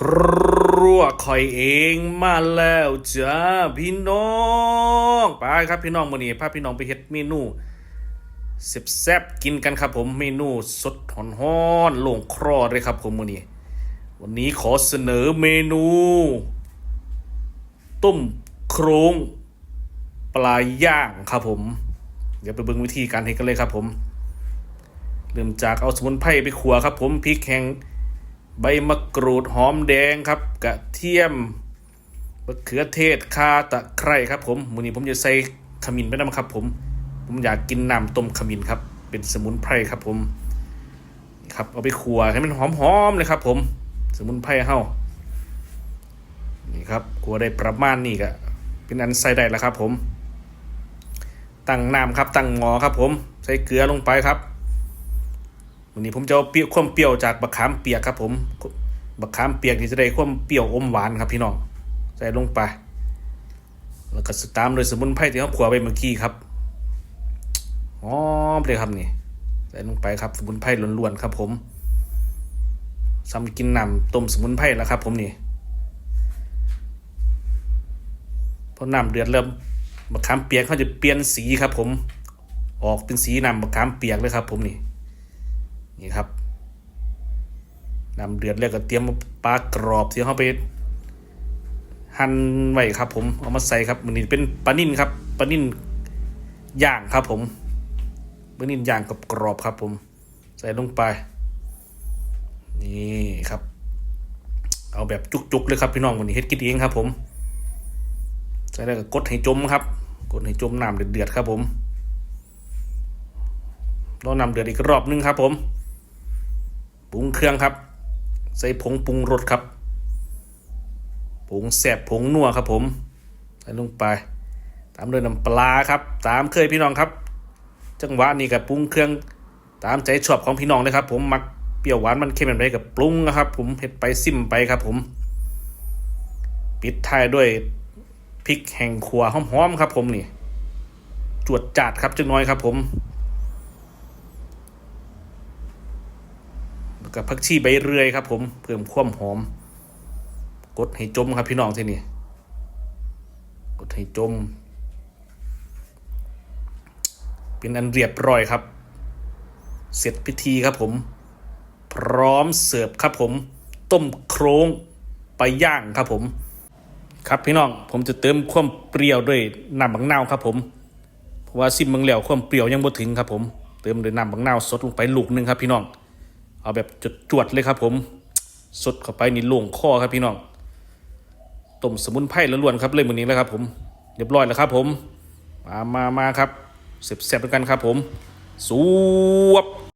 ครัวคอยเองมาแล้วจ้าพี่น้องไปครับพี่น้องมื้อนี้พาพี่น้องไปเฮ็ดเมนูแซ่บๆกินกันครับผมเมนูสดหอนๆลงครอเลยครับผมมื้อนี้ วันนี้ขอเสนอเมนู ต้มโครงปลาย่างครับผม เดี๋ยวไปเบิ่งวิธีการเฮ็ดกันเลยครับผม เริ่มจากเอาสมุนไพรไปขัวครับผมพริกแห้ง ใบมะกรูดหอมแดงครับกระเทียมมะเขือเทศข่าตะไคร้ครับผมมื้อนี้ผมจะใส่ขมิ้นไปนํครับผม ผมอยากกินน้ำต้มขมิ้นครับ เป็นสมุนไพรครับผมครับเอาไปขัวให้มันหอมๆเลยครับผม สมุนไพรเฮานี่ครับขัวได้ประมาณนี้ก็เป็นอันใส่ได้แล้วครับผม ตั้งน้ำครับตั้งหม้อครับผม ใส่เกลือลงไปครับ วันนี้ผมจะเอาเปรี้ยวความเปรี้ยวจากบักขามเปียกครับ ผมบักขามเปียกนี่จะได้ความเปรี้ยวอมหวานครับ พี่น้องใส่ลงไป แล้วก็ตามด้วยสมุนไพรที่เขาขัวไปเมื่อกี้ครับหอมเลยครับนี่ใส่ลงไปครับ สมุนไพรล้วนๆครับ ผมซ้ำกินน้ำต้มสมุนไพรแล้วครับ ผมนี่พอน้ำเดือดเริ่มบักขามเปียกเขาจะเปลี่ยนสีครับ ผม ออกเป็นสีน้ำบักขามเปียกเลยครับ ผมนี่ นี่ครับนำเดือดแล้วก็เตรียมปลากรอบที่เขาไปหั่นไว้ครับ ผมเอามาใส่ครับมันนี้เป็นปลานิ่นครับปลานิ่นย่างครับ ผมปลานิ่นย่างกับกรอบครับ ผม ใส่ลงไป นี่ครับ เอาแบบจุกๆเลยครับพี่น้องวันนี้เฮ็ดกินเองครับ ผมใส่แล้วก็กดให้จมครับ กดให้จมน้ำเดือดๆครับ ผมรอนำเดือดอีกรอบนึงครับ ผม ปรุงเครื่องครับ ใส่ผงปรุงรสครับ ผงแสบผงนัวครับผมใส่ลงไป ตามด้วยน้ำปลาครับ ตามเคยพี่น้องครับ จังหวะนี้กับปรุงเครื่องตามใจชอบของพี่น้องเลยครับ ผมมักเปรี้ยวหวานมันเค็มแบบไหนกับปรุงนะครับ ผมเผ็ดไปซิมไปครับผม ปิดท้ายด้วยพริกแห้งขัวหอมๆครับ ผมนี่จวดจัดครับจังน้อยครับผมแล้ว กับผักชีใบเรือยครับ ผมเพิ่มความหอม กดให้จมครับพี่น้องที่นี่กดให้จม เป็นอันเรียบร้อยครับ เสร็จพิธีครับผม พร้อมเสิร์ฟครับผม ต้มโครงไปย่างครับผม ครับพี่น้องผมจะเติมความเปรี้ยวด้วยน้ำบังนาวครับผมเพราะว่าซิมเมืองเหลวความเปรี้ยวยังบ่ถึงครับผมเติมด้วยน้ำบังนาวสดลงไปลูกหนึงครับพี่น้อง เอาแบบจดจวดเลยครับผม สดเข้าไปนี่โล่งคอครับพี่น้องต้มสมุนไพรล้วนๆครับเลยมือนี้แล้วครับผมเรียบร้อยแล้วครับ ผม มามามาครับเสียบๆด้วยกันครับผมสูบ